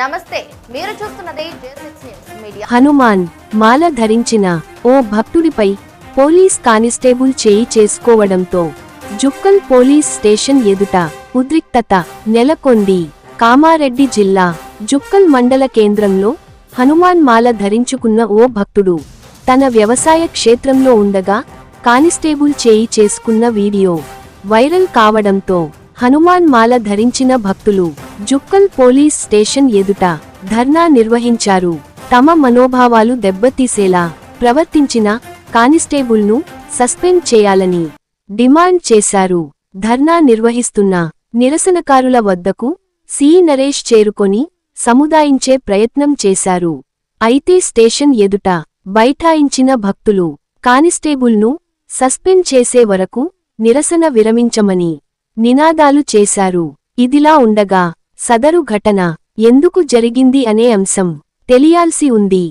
నమస్తే మీరు చూస్తున్నది మీడియా. హనుమాన్ మాల ధరించిన ఓ భక్తుడిపై పోలీస్ కానిస్టేబుల్ చేయి చేసుకోవడంతో జుక్కల్ పోలీస్ స్టేషన్ ఎదుట ఉద్రిక్తత నెలకొంది. కామారెడ్డి జిల్లా జుక్కల్ మండల కేంద్రంలో హనుమాన్ మాల ధరించుకున్న ఓ భక్తుడు తన వ్యవసాయ క్షేత్రంలో ఉండగా కానిస్టేబుల్ చేయి చేసుకున్న వీడియో వైరల్ కావడంతో హనుమాన్ మాల ధరించిన భక్తులు జుక్కల్ పోలీస్ స్టేషన్ ఎదుట ధర్నా నిర్వహించారు. తమ మనోభావాలు దెబ్బతీసేలా ప్రవర్తించిన కానిస్టేబుల్ను సస్పెండ్ చేయాలని డిమాండ్ చేశారు. ధర్నా నిర్వహిస్తున్న నిరసనకారుల వద్దకు సి. నరేష్ చేరుకొని సముదాయించే ప్రయత్నం చేశారు. అయితే స్టేషన్ ఎదుట బైఠాయించిన భక్తులు కానిస్టేబుల్ను సస్పెండ్ చేసే వరకు నిరసన విరమించమని నినాదాలు చేశారు. ఇదిలా ఉండగా సదరు ఘటన ఎందుకు జరిగింది అనే అంశం తెలియాల్సి ఉంది.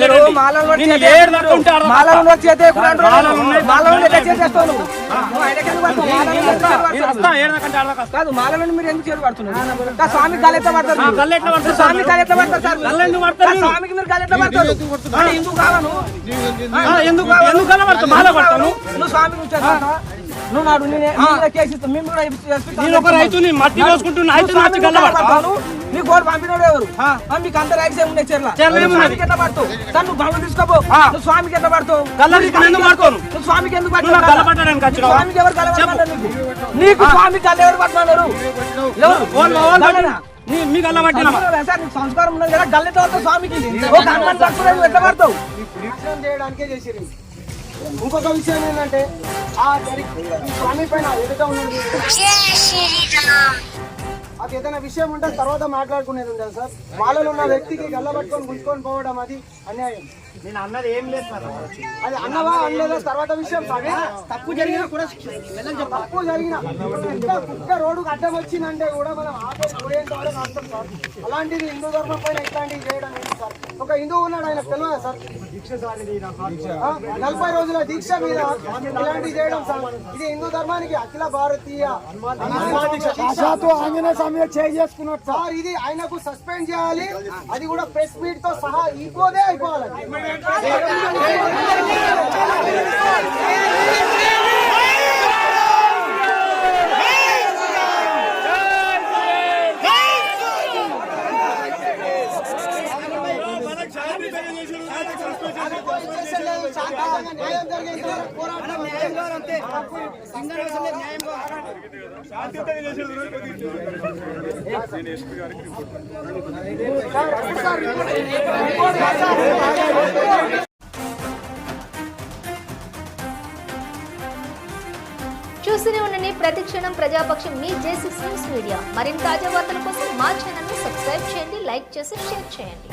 నువ్వు? నువ్వు ఎందుకు ఎందుకు కా స్వామి నువ్వు నాడు నేనే కేసు మేము కూడా. నేను ఒక రైతుని మట్టి అయితే. నీ గోడు పంపినోడు ఎవరు? మీకు అంత రైట్స్ చెర్ల? స్వామికి ఎట్లా పడతావు? సార్ నువ్వు భవన్ తీసుకోపో. నువ్వు స్వామికి ఎట్లా పడతావు? ఎందుకు పడతాను? నువ్వు స్వామికి ఎందుకు నాకు పడతావు? స్వామికి ఎవరు స్వామి ఎవరు పడుతున్నారు ఎవరు? పట్టినా సంస్కారం ఉన్నది కదా గల్ల ఎట్లా పడతావు స్వామికి ఎట్లా పడతావు? చేయడానికే చేసిరు ఇంకొక విషయం ఏంటంటే ఆ స్వామి పైన ఎదుట ఉన్నది అది ఏదైనా విషయం ఉంటే తర్వాత మాట్లాడుకునేది ఉండదు సార్ వాళ్ళలో ఉన్న వ్యక్తికి గల్ల పట్టుకొని గుంజుకొని పోవడం అది అన్యాయం నేను అన్నది ఏం లేదు సార్ అది అన్నవా అనలేదా తర్వాత విషయం తప్పు జరిగినా కూడా తప్పు జరిగిన కుక్క రోడ్డుకు అడ్డం వచ్చిందంటే కూడా మనం ఆపేసి పోయేంత వరకు సార్ అలాంటిది హిందూ ధర్మం పైన ఇట్లాంటివి చేయడం ఏంటి సార్ ఒక హిందువు ఉన్నాడు ఆయన తెలియదా సార్ నలభై రోజుల దీక్ష మీద ఇలాంటివి చేయడం సార్ ఇది హిందూ ధర్మానికి అఖిల భారతీయ ఆంజనేయ స్వామి చేసుకున్నట్టు సార్. ఇది ఆయనకు సస్పెండ్ చేయాలి. అది కూడా ప్రెస్ మీట్తో సహా ఈకోదే అయిపోవాలి. పోరాటం చూస్తూనే ఉండండి ప్రతి క్షణం ప్రజాపక్షం మీ జేసిక్స్ న్యూస్ మీడియా. మరిన్ని తాజా వార్తల కోసం మా ఛానల్ను సబ్స్క్రైబ్ చేయండి లైక్ చేసి షేర్ చేయండి.